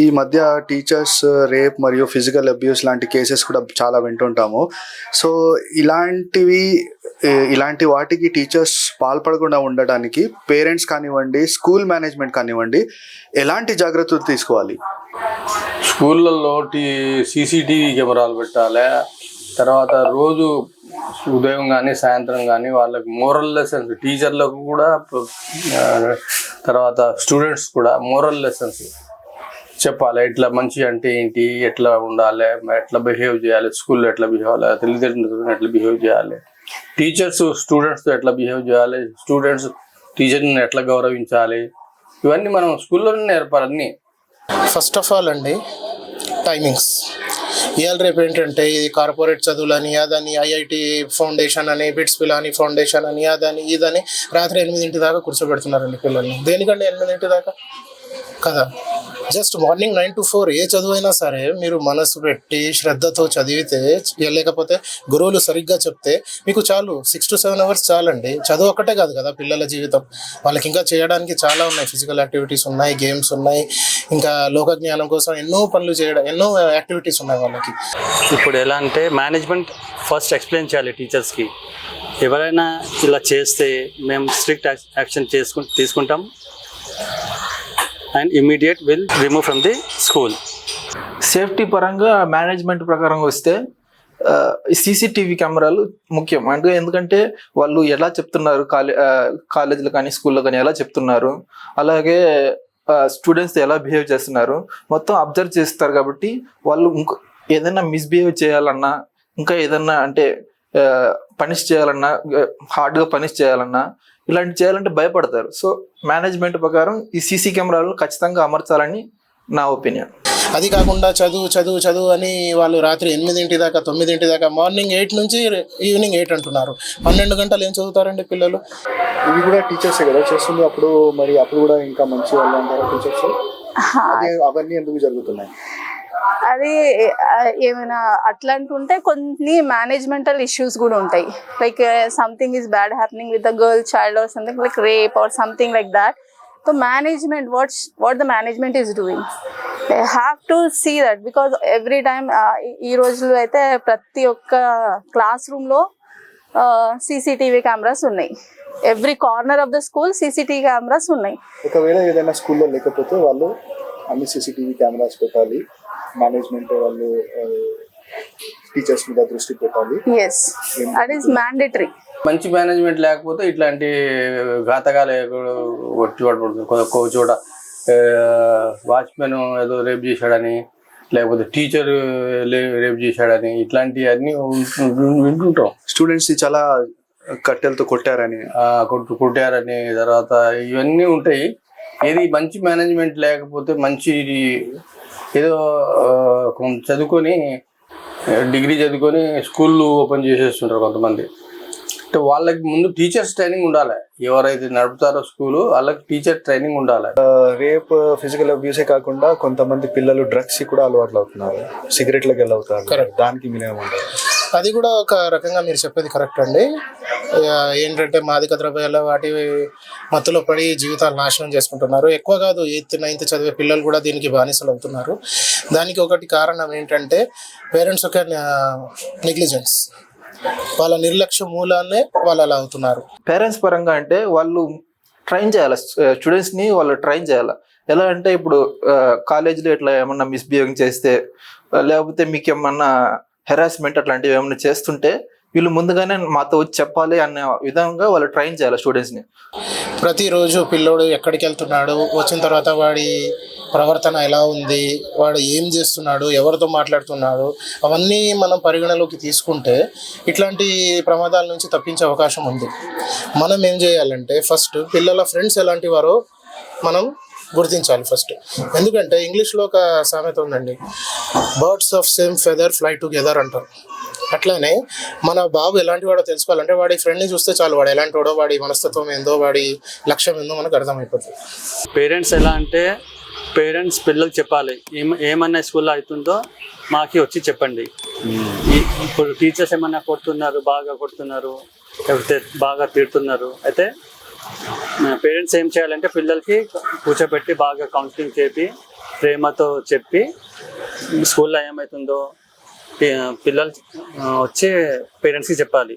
ఈ మధ్య teachers rape మరియు ఫిజికల్ అబ్యూస్ లాంటి కేసెస్ కూడా చాలా వింటుంటాము. సో ఇలాంటివి ఇలాంటి వాటికి టీచర్స్ పాల్పడకుండా ఉండడానికి పేరెంట్స్ కానివ్వండి స్కూల్ మేనేజ్మెంట్ కానివ్వండి ఎలాంటి జాగ్రత్తలు తీసుకోవాలి? స్కూళ్ళల్లో టీ సీసీటీవీ కెమెరాలు పెట్టాలి. తర్వాత రోజు ఉదయం కానీ సాయంత్రం కానీ వాళ్ళకి మోరల్ లెసన్స్ టీచర్లకు కూడా తర్వాత స్టూడెంట్స్ కూడా మోరల్ లెసన్స్ చెప్పాలి? ఎట్లా మంచి అంటే ఏంటి? ఎట్లా ఉండాలి? ఎట్లా బిహేవ్ చేయాలి? స్కూల్లో ఎట్లా బిహేవ్ అవ్వాలి తల్లిదండ్రులతో ఎట్లా బిహేవ్ చేయాలి? టీచర్స్ స్టూడెంట్స్తో ఎట్లా బిహేవ్ చేయాలి? స్టూడెంట్స్ టీచర్ని ఎట్లా గౌరవించాలి? ఇవన్నీ మనం స్కూల్లోనే నేర్పాలి అన్నీ. ఫస్ట్ ఆఫ్ ఆల్ అండి టైమింగ్స్ ఇవాళ రేపు ఏంటంటే ఈ కార్పొరేట్ చదువులని అదని ఐఐటి ఫౌండేషన్ అని బిట్స్ పిలాని ఫౌండేషన్ అని అదని ఇదని రాత్రి ఎనిమిదింటి దాకా కూర్చోబెడుతున్నారండి పిల్లల్ని. దేనికండి ఎనిమిదింటి దాకా? కదా. Just morning nine to four ఏ చదువైనా సరే మీరు మనసు పెట్టి శ్రద్ధతో చదివితే లేకపోతే గురువులు సరిగ్గా చెప్తే మీకు చాలు. సిక్స్ టు సెవెన్ అవర్స్ చాలండి. చదువు ఒక్కటే కాదు కదా పిల్లల జీవితం. వాళ్ళకి ఇంకా చేయడానికి చాలా ఉన్నాయి. ఫిజికల్ యాక్టివిటీస్ ఉన్నాయి గేమ్స్ ఉన్నాయి ఇంకా లోక జ్ఞానం కోసం ఎన్నో పనులు చేయడం ఎన్నో యాక్టివిటీస్ ఉన్నాయి వాళ్ళకి. ఇప్పుడు ఎలా అంటే మేనేజ్మెంట్ ఫస్ట్ ఎక్స్ప్లెయిన్ చేయాలి టీచర్స్కి. ఎవరైనా ఇలా చేస్తే మేము స్ట్రిక్ట్ యాక్షన్ చేసుకు తీసుకుంటాం. And immediate will remove from the school safety పరంగా మేనేజ్మెంట్ ప్రకారం వస్తే సీసీటీవీ కెమెరాలు ముఖ్యం. అంటే ఎందుకంటే వాళ్ళు ఎలా చెప్తున్నారు కాలే ఆ, కాలేజీలో కానీ స్కూల్లో కానీ ఎలా చెప్తున్నారు అలాగే స్టూడెంట్స్ ఎలా బిహేవ్ చేస్తున్నారు మొత్తం అబ్జర్వ్ చేస్తారు కాబట్టి వాళ్ళు ఇంకో ఏదైనా మిస్బిహేవ్ చేయాలన్నా ఇంకా ఏదన్నా అంటే పనిష్ చేయాలన్నా హార్డ్గా పనిష్ చేయాలన్నా ఇలాంటి చేయాలంటే భయపడతారు. సో మేనేజ్మెంట్ ప్రకారం ఈ సీసీ కెమెరాలను ఖచ్చితంగా అమర్చాలని నా ఒపీనియన్ అది కాకుండా చదువు చదువు చదువు అని వాళ్ళు రాత్రి ఎనిమిదింటి దాకా తొమ్మిదింటి దాకా మార్నింగ్ ఎయిట్ నుంచి ఈవినింగ్ ఎయిట్ అంటున్నారు. పన్నెండు గంటలు ఏం చదువుతారండి పిల్లలు? ఇవి కూడా టీచర్సే కదా చేస్తుంది. అప్పుడు మరి అప్పుడు కూడా ఇంకా మంచి వాళ్ళు అంటారా టీచర్స్ అదే అవన్నీ ఎందుకు జరుగుతున్నాయి? అది ఏమైనా అట్లాంటి ఉంటే కొన్ని మేనేజ్మెంటల్ ఇష్యూస్ కూడా ఉంటాయి. Like something is bad happening with the girl child or something like rape or something like that so management what's what the management is doing they have to see that because every time ఈ రోజుల్లో అయితే ప్రతి ఒక్క class రూమ్లో CCTV cameras ఉన్నాయి. Every corner of the school CCTV cameras ఉన్నాయి. ఒకవేళ ఏదైనా స్కూల్లో లేకపోతే వాళ్ళు అన్ని సీసీటీవీ కెమెరాస్ పెట్టాలి. మేనేజ్మెంట్ వాళ్ళు టీచర్స్ మీద దృష్టి పెట్టాలి. ఎస్ దట్ ఈస్ మ్యాండేటరీ మంచి మేనేజ్మెంట్ లేకపోతే ఇట్లాంటి ఘాతకాలు కొట్టి పడుతుంది. ఒక్కో చోట వాచ్మెన్ ఏదో రేప్ చేశాడని లేకపోతే టీచర్ రేప్ చేశాడని ఇట్లాంటివి అన్నీ వింటుంటాం. స్టూడెంట్స్ చాలా కట్టెలతో కొట్టారని. కొట్టు కొట్టారని తర్వాత ఇవన్నీ ఉంటాయి. ఏది మంచి మేనేజ్మెంట్ లేకపోతే మంచి ఏదో చదువుకొని డిగ్రీ చదువుకొని స్కూళ్ళు ఓపెన్ చేసేస్తుంటారు కొంతమంది. అంటే వాళ్ళకి ముందు టీచర్స్ ట్రైనింగ్ ఉండాలి. ఎవరైతే నడుపుతారో స్కూలు వాళ్ళకి టీచర్ ట్రైనింగ్ ఉండాలి. రేప్ ఫిజికల్ అబ్యూసే కాకుండా కొంతమంది పిల్లలు డ్రగ్స్ కూడా అలవాట్లు అవుతున్నారు సిగరెట్లకు వెళ్ళవుతారు. దానికి మీరేమంటారు అది కూడా ఒక రకంగా మీరు చెప్పేది కరెక్ట్ అండి. ఏంటంటే మాదిక ద్రవ్యాలు వాటి మత్తులో పడి జీవితాలు నాశనం చేసుకుంటున్నారు. ఎక్కువ కాదు ఎయిత్ నైన్త్ చదివే పిల్లలు కూడా దీనికి బానిసలు అవుతున్నారు. దానికి ఒకటి కారణం ఏంటంటే పేరెంట్స్ ఒక నెగ్లిజెన్స్. వాళ్ళ నిర్లక్ష్య మూలాన్నే వాళ్ళు అలా అవుతున్నారు. పేరెంట్స్ పరంగా అంటే వాళ్ళు ట్రైన్ చేయాలి స్టూడెంట్స్ని వాళ్ళు ట్రైన్ చేయాలి. ఎలా అంటే ఇప్పుడు కాలేజీలో ఇట్లా ఏమన్నా మిస్బిహేవింగ్ చేస్తే లేకపోతే మీకు ఏమన్నా హెరాస్మెంట్ అట్లాంటివి ఏమైనా చేస్తుంటే వీళ్ళు ముందుగానే మాతో వచ్చి చెప్పాలి అనే విధంగా వాళ్ళు ట్రైన్ చేయాలి స్టూడెంట్స్ని ప్రతిరోజు పిల్లోడు ఎక్కడికి వెళ్తున్నాడు? వచ్చిన తర్వాత వాడి ప్రవర్తన ఎలా ఉంది? వాడు ఏం చేస్తున్నాడు? ఎవరితో మాట్లాడుతున్నాడు? అవన్నీ మనం పరిగణలోకి తీసుకుంటే ఇట్లాంటి ప్రమాదాల నుంచి తప్పించే అవకాశం ఉంది. మనం ఏం చేయాలంటే ఫస్ట్ పిల్లల ఫ్రెండ్స్ ఎలాంటి వారో మనం గుర్తించాలి ఫస్ట్ ఎందుకంటే ఇంగ్లీష్లో ఒక సామెత ఉందండి. Birds of same feather fly together అంటారు. అట్లానే మన బాబు ఎలాంటి వాడో తెలుసుకోవాలంటే వాడి ఫ్రెండ్ని చూస్తే చాలు వాడు ఎలాంటి వాడో వాడి మనస్తత్వం ఏందో వాడి లక్ష్యం ఏందో మనకు అర్థమైపోతుంది పేరెంట్స్ ఎలా అంటే పేరెంట్స్ పిల్లలకు చెప్పాలి ఏం ఏమన్నా స్కూల్లో అవుతుందో మాకి వచ్చి చెప్పండి. ఇప్పుడు టీచర్స్ ఏమన్నా కొడుతున్నారు బాగా కొడుతున్నారు లేకపోతే బాగా తిడుతున్నారు అయితే పేరెంట్స్ ఏం చేయాలంటే పిల్లలకి కూర్చోబెట్టి బాగా కౌన్సిలింగ్ చేపి ప్రేమతో చెప్పి స్కూల్లో ఏమవుతుందో పిల్లలు ఆ, వచ్చి పేరెంట్స్కి చెప్పాలి.